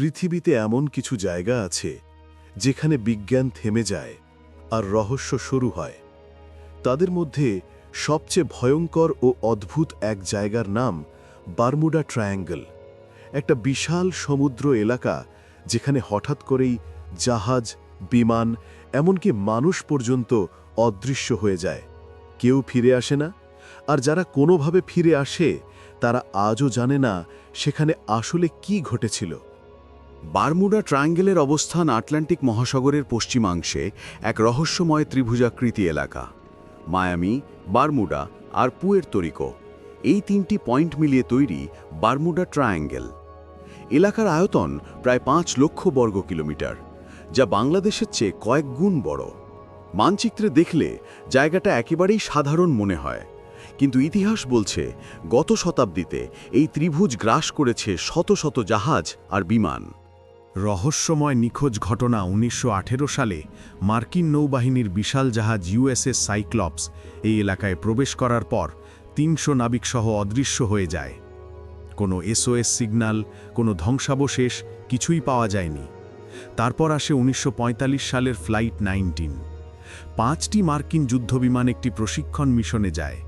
পৃথিবীতে এমন কিছু জায়গা আছে যেখানে বিজ্ঞান থেমে যায় আর রহস্য শুরু হয়। তাদের মধ্যে সবচেয়ে ভয়ঙ্কর ও অদ্ভুত এক জায়গার নাম বারমুডা ট্রায়াঙ্গল, একটা বিশাল সমুদ্র এলাকা যেখানে হঠাৎ করেই জাহাজ, বিমান, এমনকি মানুষ পর্যন্ত অদৃশ্য হয়ে যায়। কেউ ফিরে আসে না, আর যারা কোনোভাবে ফিরে আসে, তারা আজও জানে না সেখানে আসলে কি ঘটেছিল। বারমুডা ট্রায়াঙ্গেলের অবস্থান আটলান্টিক মহাসাগরের পশ্চিমাংশে এক রহস্যময় ত্রিভুজাকৃতি এলাকা। মায়ামি, বারমুডা আর পুয়ের তরিকো এই তিনটি পয়েন্ট মিলিয়ে তৈরি বারমুডা ট্রায়াঙ্গেল। এলাকার আয়তন প্রায় পাঁচ লক্ষ বর্গ কিলোমিটার, যা বাংলাদেশের চেয়ে কয়েক গুণ বড়। মানচিত্রে দেখলে জায়গাটা একেবারেই সাধারণ মনে হয়, কিন্তু ইতিহাস বলছে গত শতাব্দীতে এই ত্রিভুজ গ্রাস করেছে শত শত জাহাজ আর বিমান। রহস্যময় নিখোঁজ ঘটনা উনিশশো আঠেরো সালে মার্কিন নৌবাহিনীর বিশাল জাহাজ ইউএসএস সাইক্লপস এই এলাকায় প্রবেশ করার পর তিনশো নাবিকসহ অদৃশ্য হয়ে যায়। কোনো এসওএস সিগন্যাল কোনো ধ্বংসাবশেষ কিছুই পাওয়া যায়নি। তারপর আসে উনিশশো পঁয়তাল্লিশ সালের ফ্লাইট নাইনটিন। পাঁচটি মার্কিন যুদ্ধবিমান একটি প্রশিক্ষণ মিশনে যায়,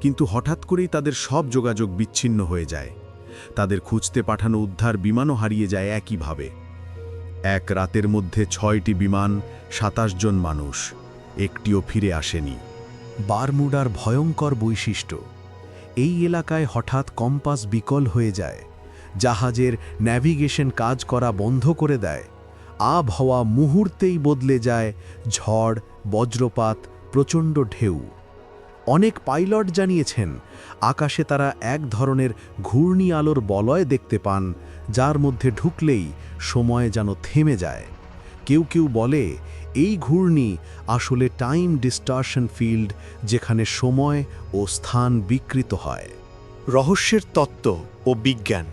কিন্তু হঠাৎ করেই তাদের সব যোগাযোগ বিচ্ছিন্ন হয়ে যায়। তাদের খুঁজতে পাঠানো উদ্ধার বিমানও হারিয়ে যায় একইভাবে। এক রাতের মধ্যে ছয়টি বিমান, সাতাশ জন মানুষ, একটিও ফিরে আসেনি। বারমুডার ভয়ঙ্কর বৈশিষ্ট্য, এই এলাকায় হঠাৎ কম্পাস বিকল হয়ে যায়, জাহাজের ন্যাভিগেশন কাজ করা বন্ধ করে দেয়, আবহাওয়া মুহূর্তেই বদলে যায়, ঝড়, বজ্রপাত, প্রচণ্ড ঢেউ। অনেক পাইলট জানিয়েছেন, আকাশে তারা এক ধরনের ঘূর্ণি আলোর বলয় দেখতে পান, যার মধ্যে ঢুকলেই সময় যেন থেমে যায়। কেউ কেউ বলে, এই ঘূর্ণি আসলে টাইম ডিস্টারশন ফিল্ড, যেখানে সময় ও স্থান বিকৃত হয়। রহস্যের তত্ত্ব ও বিজ্ঞান।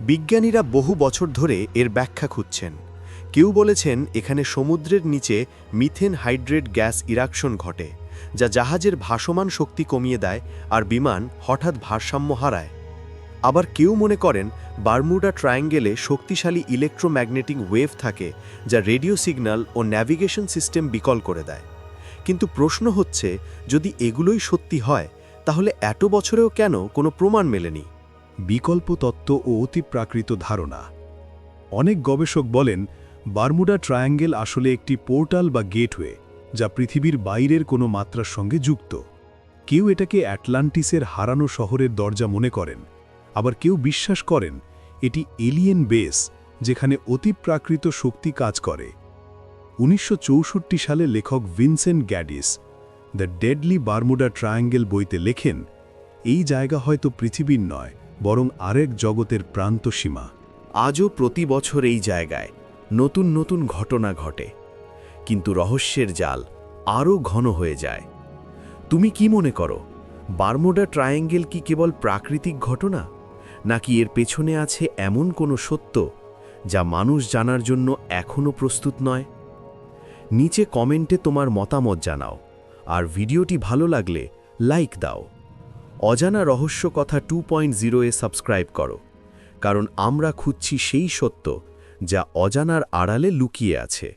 বিজ্ঞানীরা বহু বছর ধরে এর ব্যাখ্যা খুঁজছেন। কেউ বলেছেন, এখানে সমুদ্রের নিচে মিথেন হাইড্রেট গ্যাস ইরাকশন ঘটে। যা জাহাজের ভাসমান শক্তি কমিয়ে দেয় আর বিমান হঠাৎ ভারসাম্য হারায়। আবার কেউ মনে করেন বারমুডা ট্রায়াঙ্গেলে শক্তিশালী ইলেকট্রোম্যাগনেটিক ওয়েভ থাকে যা রেডিও সিগন্যাল ও ন্যাভিগেশন সিস্টেম বিকল করে দেয়। কিন্তু প্রশ্ন হচ্ছে, যদি এগুলোই সত্যি হয়, তাহলে এত বছরেও কেন কোনো প্রমাণ মেলেনি? বিকল্প তত্ত্ব ও অতিপ্রাকৃত ধারণা। অনেক গবেষক বলেন, বারমুডা ট্রায়াঙ্গেল আসলে একটি পোর্টাল বা গেটওয়ে যা পৃথিবীর বাইরের কোনো মাত্রার সঙ্গে যুক্ত। কেউ এটাকে অ্যাটলান্টিসের হারানো শহরের দরজা মনে করেন, আবার কেউ বিশ্বাস করেন, এটি এলিয়েন বেস, যেখানে অতিপ্রাকৃত শক্তি কাজ করে। উনিশশো চৌষট্টি সালে লেখক Vincent Gaddis, the deadly Bermuda triangle বইতে লেখেন, এই জায়গা হয়তো পৃথিবীর নয়, বরং আরেক জগতের প্রান্তসীমা। আজও প্রতি বছর এই জায়গায় নতুন নতুন ঘটনা ঘটে। কিন্তু রহস্যের জাল আরও ঘন হয়ে যায়। তুমি কি মনে করো, বারমোডা ট্রায়াঙ্গেল কি কেবল প্রাকৃতিক ঘটনা, নাকি এর পেছনে আছে এমন কোনো সত্য যা মানুষ জানার জন্য এখনও প্রস্তুত নয়? নিচে কমেন্টে তোমার মতামত জানাও, আর ভিডিওটি ভালো লাগলে লাইক দাও। অজানা রহস্য কথা টু পয়েন্ট জিরোয়ে সাবস্ক্রাইব করো, কারণ আমরা খুঁজছি সেই সত্য যা অজানার আড়ালে লুকিয়ে আছে।